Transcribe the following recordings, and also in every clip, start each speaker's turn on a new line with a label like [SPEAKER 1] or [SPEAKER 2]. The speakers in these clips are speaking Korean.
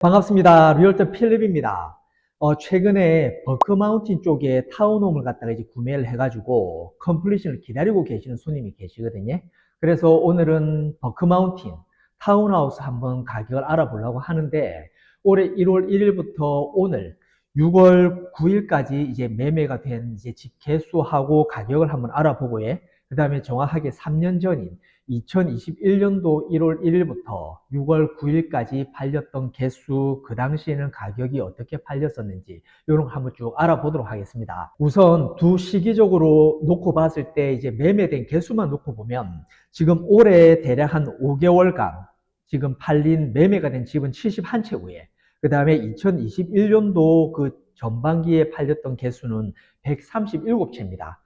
[SPEAKER 1] 반갑습니다. 리얼터 필립입니다. 어, 최근에 버크마운틴 쪽에 타운홈을 갖다가 이제 구매를 해가지고 컴플리션을 기다리고 계시는 손님이 계시거든요. 그래서 오늘은 버크마운틴 타운하우스 한번 가격을 알아보려고 하는데 올해 1월 1일부터 오늘 6월 9일까지 이제 매매가 된 이제 집 개수하고 가격을 한번 알아보고 예. 그 다음에 정확하게 3년 전인 2021년도 1월 1일부터 6월 9일까지 팔렸던 개수, 그 당시에는 가격이 어떻게 팔렸었는지, 이런 거 한번 쭉 알아보도록 하겠습니다. 우선 두 시기적으로 놓고 봤을 때 이제 매매된 개수만 놓고 보면 지금 올해 대략 한 5개월간 지금 팔린 매매가 된 집은 71채고에, 그 다음에 2021년도 그 전반기에 팔렸던 개수는 137채입니다.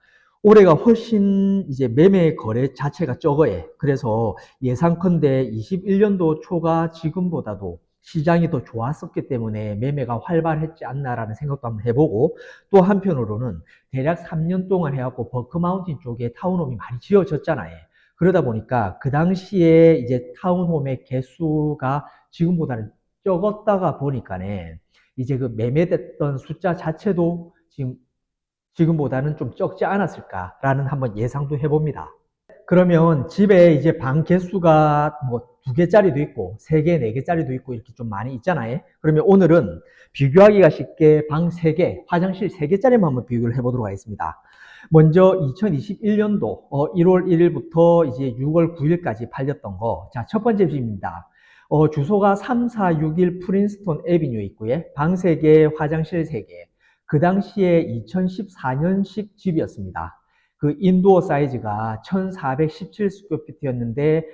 [SPEAKER 1] 올해가 훨씬 이제 매매 거래 자체가 적어요. 그래서 예상컨대 21년도 초가 지금보다도 시장이 더 좋았었기 때문에 매매가 활발했지 않나라는 생각도 한번 해보고 또 한편으로는 대략 3년 동안 해갖고 버크마운틴 쪽에 타운홈이 많이 지어졌잖아요. 그러다 보니까 그 당시에 이제 타운홈의 개수가 지금보다는 적었다가 보니까네 이제 그 매매됐던 숫자 자체도 지금 지금보다는 좀 적지 않았을까라는 한번 예상도 해봅니다. 그러면 집에 이제 방 개수가 뭐 두 개짜리도 있고 세 개, 네 개짜리도 있고 이렇게 좀 많이 있잖아요. 그러면 오늘은 비교하기가 쉽게 방 세 개, 화장실 세 개짜리만 한번 비교를 해보도록 하겠습니다. 먼저 2021년도 1월 1일부터 이제 6월 9일까지 팔렸던 거. 자, 첫 번째 집입니다. 어, 주소가 3461 프린스톤 에비뉴 있고요. 방 3개, 화장실 3개. 그 당시에 2014년식 집이었습니다. 그 인도어 사이즈가 1417스퀘어피트였는데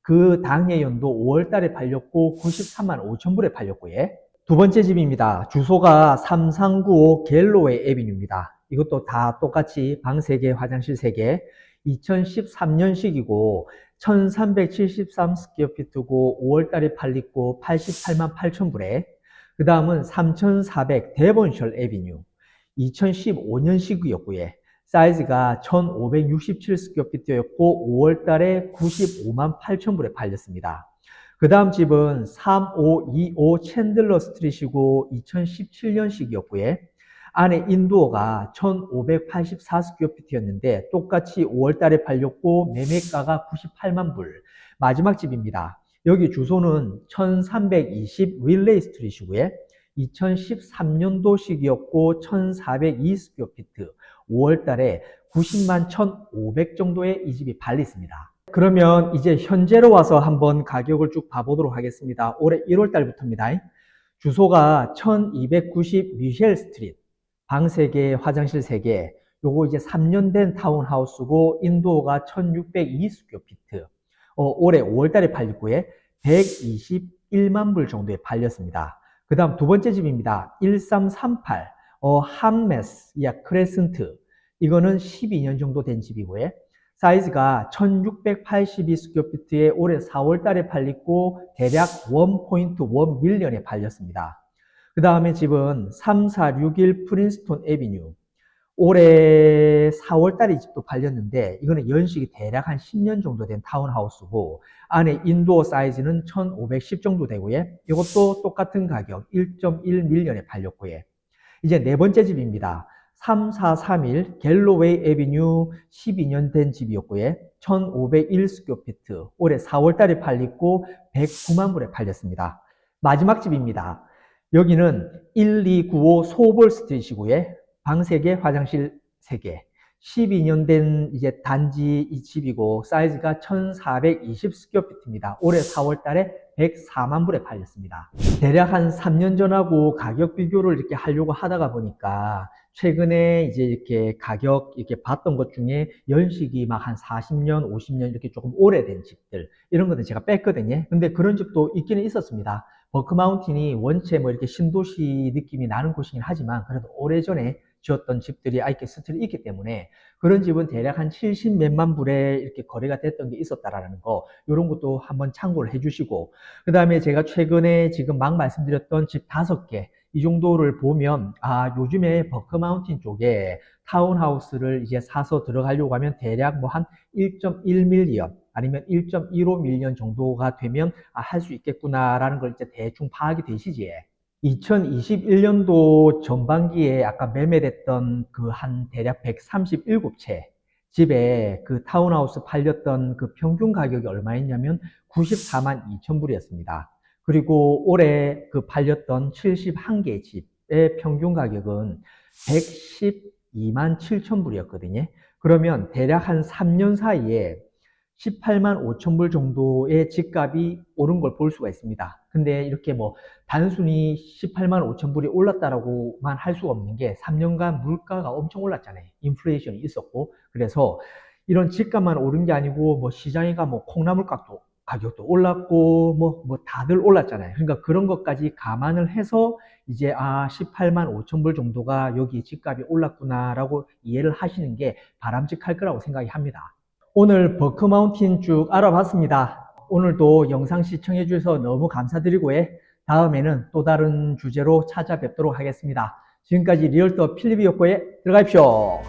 [SPEAKER 1] 그 당해 연도 5월 달에 팔렸고 93만 5천 불에 팔렸고요. 두 번째 집입니다. 주소가 3395 갤로웨이 에비뉴입니다. 이것도 다 똑같이 방 3개, 화장실 3개. 2013년식이고 1373 스퀘어피트고 5월 달에 팔렸고 88만 8천 불에 그 다음은 3400 데본셜 에비뉴 2015년식이었고요. 사이즈가 1567 스퀘어피트였고 5월 달에 95만 8천 불에 팔렸습니다. 그 다음 집은 3525 챈들러 스트릿이고 2017년식이었고요. 안에 인도어가 1584 스퀘어피트였는데 똑같이 5월 달에 팔렸고 매매가가 98만 불. 마지막 집입니다. 여기 주소는 1320 릴레이 스트릿이고요. 2013년도식이었고 1402 스퀘어피트 5월 달에 90만 1500 정도의 이 집이 팔렸습니다. 그러면 이제 현재로 와서 한번 가격을 쭉 봐보도록 하겠습니다. 올해 1월 달부터입니다. 주소가 1290 미셸 스트릿 방 3개, 화장실 3개 요거 이제 3년 된 타운하우스고 인도가 1602 스퀘어피트 어, 올해 5월 달에 팔렸고요. 121만 불 정도에 팔렸습니다. 그 다음 두 번째 집입니다. 1338 어, 함메스 야 크레센트 이거는 12년 정도 된 집이고요. 사이즈가 1682 스퀘어피트에 올해 4월 달에 팔렸고 대략 1.1 밀리언에 팔렸습니다. 그 다음에 집은 3461 프린스톤 에비뉴 올해 4월 달에 집도 팔렸는데 이거는 연식이 대략 한 10년 정도 된 타운하우스고 안에 인도어 사이즈는 1510 정도 되고요. 이것도 똑같은 가격 1.1 밀리언에 팔렸고요. 이제 네 번째 집입니다. 3431 갤로웨이 에비뉴 12년 된 집이었고요. 1501 스퀘어피트 올해 4월 달에 팔렸고 109만 불에 팔렸습니다. 마지막 집입니다. 여기는 1295 소볼 스트릿이고요. 방 3개, 화장실 3개. 12년 된 이제 단지 이 집이고 사이즈가 1420 스퀘어피트입니다. 올해 4월 달에 104만 불에 팔렸습니다. 대략 한 3년 전하고 가격 비교를 이렇게 하려고 하다가 보니까 최근에 이제 이렇게 가격 이렇게 봤던 것 중에 연식이 막 한 40년, 50년 이렇게 조금 오래된 집들 이런 것들 제가 뺐거든요. 근데 그런 집도 있기는 있었습니다. 버크마운틴이 원체 뭐 이렇게 신도시 느낌이 나는 곳이긴 하지만 그래도 오래전에 지었던 집들이 아이케 스틸이 있기 때문에 그런 집은 대략 한 70 몇만 불에 이렇게 거래가 됐던 게 있었다라는 거 이런 것도 한번 참고를 해주시고 그 다음에 제가 최근에 지금 막 말씀드렸던 집 다섯 개 이 정도를 보면 아 요즘에 버크마운틴 쪽에 타운하우스를 이제 사서 들어가려고 하면 대략 뭐 한 1.1밀리언 아니면 1.15밀리언 정도가 되면 아, 할 수 있겠구나라는 걸 이제 대충 파악이 되시지. 2021년도 전반기에 아까 매매됐던 그 한 대략 137채 집에 그 타운하우스 팔렸던 그 평균 가격이 얼마였냐면 94만 2천 불이었습니다. 그리고 올해 그 팔렸던 71개 집의 평균 가격은 112만 7천 불이었거든요. 그러면 대략 한 3년 사이에 18만 5천 불 정도의 집값이 오른 걸 볼 수가 있습니다. 근데 이렇게 뭐 단순히 18만 5천 불이 올랐다라고만 할 수가 없는 게 3년간 물가가 엄청 올랐잖아요. 인플레이션이 있었고. 그래서 이런 집값만 오른 게 아니고 뭐 시장이가 뭐 콩나물 값도 가격도 올랐고 뭐, 뭐 다들 올랐잖아요. 그러니까 그런 것까지 감안을 해서 이제 아 18만 5천 불 정도가 여기 집값이 올랐구나라고 이해를 하시는 게 바람직할 거라고 생각이 합니다. 오늘 버크마운틴 쭉 알아봤습니다. 오늘도 영상 시청해 주셔서 너무 감사드리고 요 다음에는 또 다른 주제로 찾아뵙도록 하겠습니다. 지금까지 리얼터 필립이었고요. 들어가십시오.